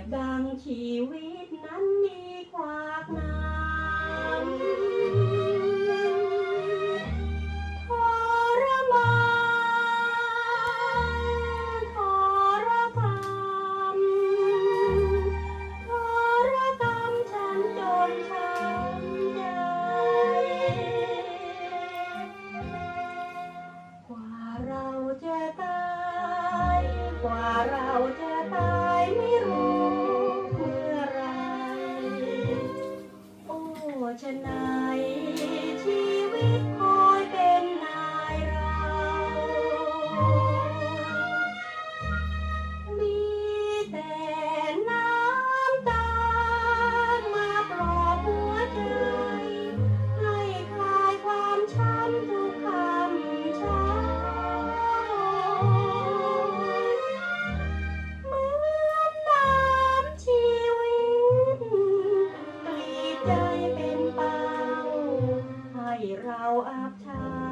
บดังชีวิตนั้นมีควากน้ำทรมานทรพรมทรกรรมฉันจนช้ำใจ กว่าเราจะตาย กว่าเราจะตาย เราอาบชา